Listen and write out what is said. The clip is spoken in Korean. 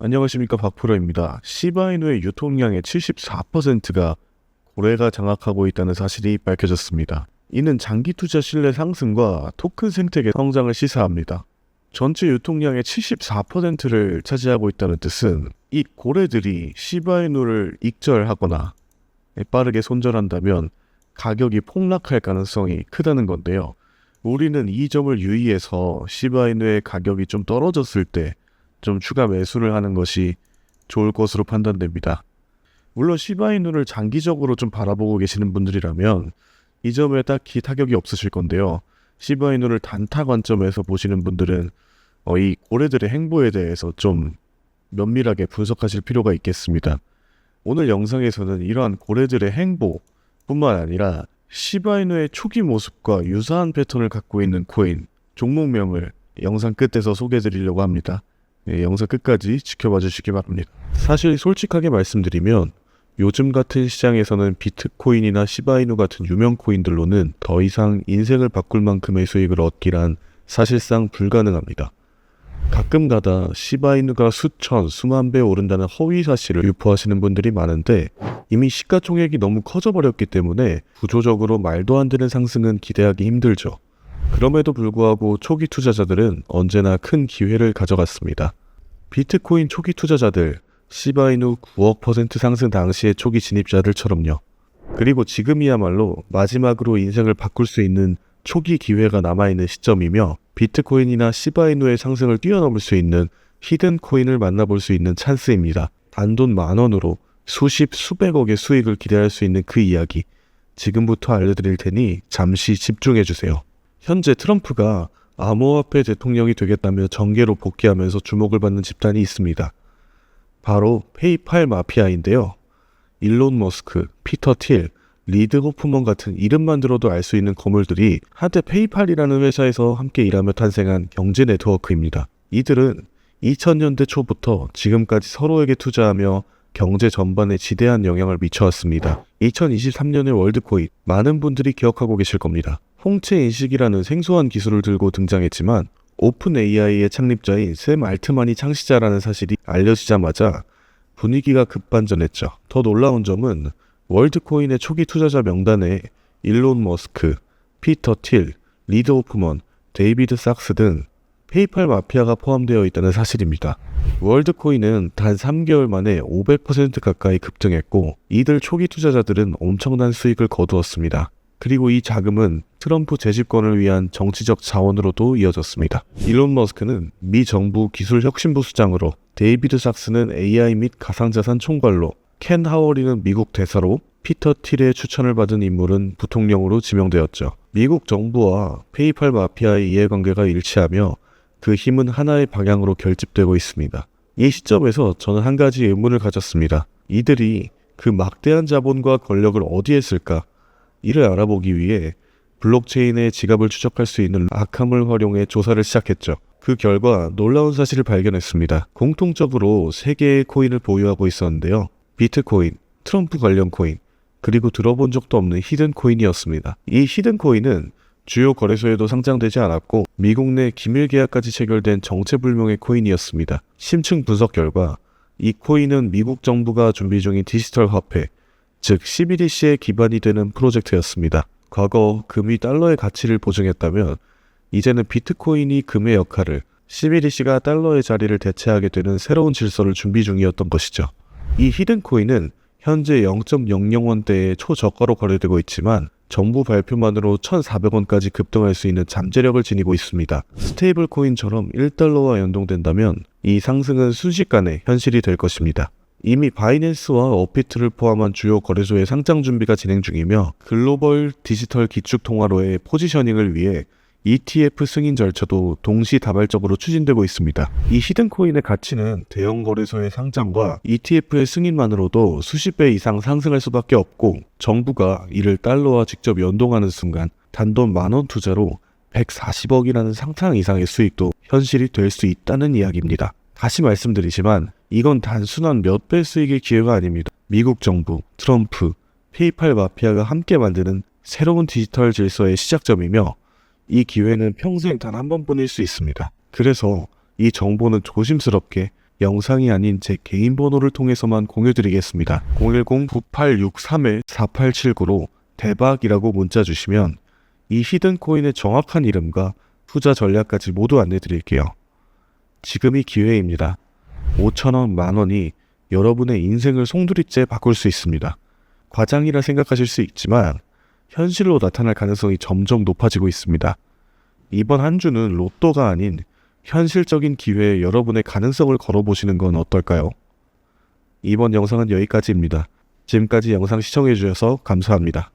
안녕하십니까 박프로입니다. 시바이누의 유통량의 74%가 고래가 장악하고 있다는 사실이 밝혀졌습니다. 이는 장기 투자 신뢰 상승과 토큰 생태계 성장을 시사합니다. 전체 유통량의 74%를 차지하고 있다는 뜻은 이 고래들이 시바이누를 익절하거나 빠르게 손절한다면 가격이 폭락할 가능성이 크다는 건데요. 우리는 이 점을 유의해서 시바이누의 가격이 좀 떨어졌을 때 좀 추가 매수를 하는 것이 좋을 것으로 판단됩니다. 물론 시바이누를 장기적으로 좀 바라보고 계시는 분들이라면 이 점에 딱히 타격이 없으실 건데요. 시바이누를 단타 관점에서 보시는 분들은 어, 이 고래들의 행보에 대해서 좀 면밀하게 분석하실 필요가 있겠습니다. 오늘 영상에서는 이러한 고래들의 행보뿐만 아니라 시바이누의 초기 모습과 유사한 패턴을 갖고 있는 코인 종목명을 영상 끝에서 소개해 드리려고 합니다. 네, 영상 끝까지 지켜봐 주시기 바랍니다. 사실 솔직하게 말씀드리면 요즘 같은 시장에서는 비트코인이나 시바이누 같은 유명 코인들로는 더 이상 인생을 바꿀 만큼의 수익을 얻기란 사실상 불가능합니다. 가끔 가다 시바이누가 수천, 수만 배 오른다는 허위 사실을 유포하시는 분들이 많은데 이미 시가총액이 너무 커져버렸기 때문에 구조적으로 말도 안 되는 상승은 기대하기 힘들죠. 그럼에도 불구하고 초기 투자자들은 언제나 큰 기회를 가져갔습니다. 비트코인 초기 투자자들, 시바이누 9억 퍼센트 상승 당시의 초기 진입자들처럼요. 그리고 지금이야말로 마지막으로 인생을 바꿀 수 있는 초기 기회가 남아있는 시점이며 비트코인이나 시바이누의 상승을 뛰어넘을 수 있는 히든 코인을 만나볼 수 있는 찬스입니다. 단돈 만 원으로 수십 수백억의 수익을 기대할 수 있는 그 이야기 지금부터 알려드릴 테니 잠시 집중해 주세요. 현재 트럼프가 암호화폐 대통령이 되겠다며 정계로 복귀하면서 주목을 받는 집단이 있습니다. 바로 페이팔 마피아인데요. 일론 머스크, 피터 틸, 리드 호프먼 같은 이름만 들어도 알 수 있는 거물들이 한때 페이팔이라는 회사에서 함께 일하며 탄생한 경제 네트워크입니다. 이들은 2000년대 초부터 지금까지 서로에게 투자하며 경제 전반에 지대한 영향을 미쳐왔습니다. 2023년의 월드코인 많은 분들이 기억하고 계실 겁니다. 홍채 인식이라는 생소한 기술을 들고 등장했지만 오픈 AI의 창립자인 샘 알트만이 창시자라는 사실이 알려지자마자 분위기가 급반전했죠. 더 놀라운 점은 월드코인의 초기 투자자 명단에 일론 머스크, 피터 틸, 리드 오프먼, 데이비드 sak스 등 페이팔 마피아가 포함되어 있다는 사실입니다. 월드코인은 단 3개월 만에 500% 가까이 급등했고 이들 초기 투자자들은 엄청난 수익을 거두었습니다. 그리고 이 자금은 트럼프 재집권을 위한 정치적 자원으로도 이어졌습니다. 일론 머스크는 미 정부 기술 혁신부 수장으로 데이비드 sak스는 AI 및 가상자산 총괄로 켄 하워리는 미국 대사로 피터 틸의 추천을 받은 인물은 부통령으로 지명되었죠. 미국 정부와 페이팔 마피아의 이해관계가 일치하며 그 힘은 하나의 방향으로 결집되고 있습니다. 이 시점에서 저는 한 가지 의문을 가졌습니다. 이들이 그 막대한 자본과 권력을 어디에 쓸까? 이를 알아보기 위해 블록체인의 지갑을 추적할 수 있는 아캄을 활용해 조사를 시작했죠. 그 결과 놀라운 사실을 발견했습니다. 공통적으로 세 개의 코인을 보유하고 있었는데요. 비트코인, 트럼프 관련 코인, 그리고 들어본 적도 없는 히든 코인이었습니다. 이 히든 코인은 주요 거래소에도 상장되지 않았고 미국 내 기밀 계약까지 체결된 정체불명의 코인이었습니다. 심층 분석 결과 이 코인은 미국 정부가 준비 중인 디지털 화폐, 즉 CBDC의 기반이 되는 프로젝트였습니다. 과거 금이 달러의 가치를 보증했다면 이제는 비트코인이 금의 역할을 CBDC가 달러의 자리를 대체하게 되는 새로운 질서를 준비 중이었던 것이죠. 이 히든 코인은 현재 0.00원대의 초저가로 거래되고 있지만 정부 발표만으로 1,400원까지 급등할 수 있는 잠재력을 지니고 있습니다. 스테이블 코인처럼 1달러와 연동된다면 이 상승은 순식간에 현실이 될 것입니다. 이미 바이낸스와 어피트를 포함한 주요 거래소의 상장 준비가 진행 중이며 글로벌 디지털 기축 통화로의 포지셔닝을 위해 ETF 승인 절차도 동시다발적으로 추진되고 있습니다. 이 히든코인의 가치는 대형 거래소의 상장과 ETF의 승인만으로도 수십 배 이상 상승할 수밖에 없고 정부가 이를 달러와 직접 연동하는 순간 단돈 만원 투자로 140억이라는 상상 이상의 수익도 현실이 될 수 있다는 이야기입니다. 다시 말씀드리지만 이건 단순한 몇 배 수익의 기회가 아닙니다. 미국 정부, 트럼프, 페이팔 마피아가 함께 만드는 새로운 디지털 질서의 시작점이며 이 기회는 평생 단 한 번뿐일 수 있습니다. 그래서 이 정보는 조심스럽게 영상이 아닌 제 개인 번호를 통해서만 공유드리겠습니다. 010-9863-4879로 대박이라고 문자 주시면 이 히든 코인의 정확한 이름과 투자 전략까지 모두 안내드릴게요. 지금이 기회입니다. 5천원, 만원이 여러분의 인생을 송두리째 바꿀 수 있습니다. 과장이라 생각하실 수 있지만 현실로 나타날 가능성이 점점 높아지고 있습니다. 이번 한 주는 로또가 아닌 현실적인 기회에 여러분의 가능성을 걸어보시는 건 어떨까요? 이번 영상은 여기까지입니다. 지금까지 영상 시청해주셔서 감사합니다.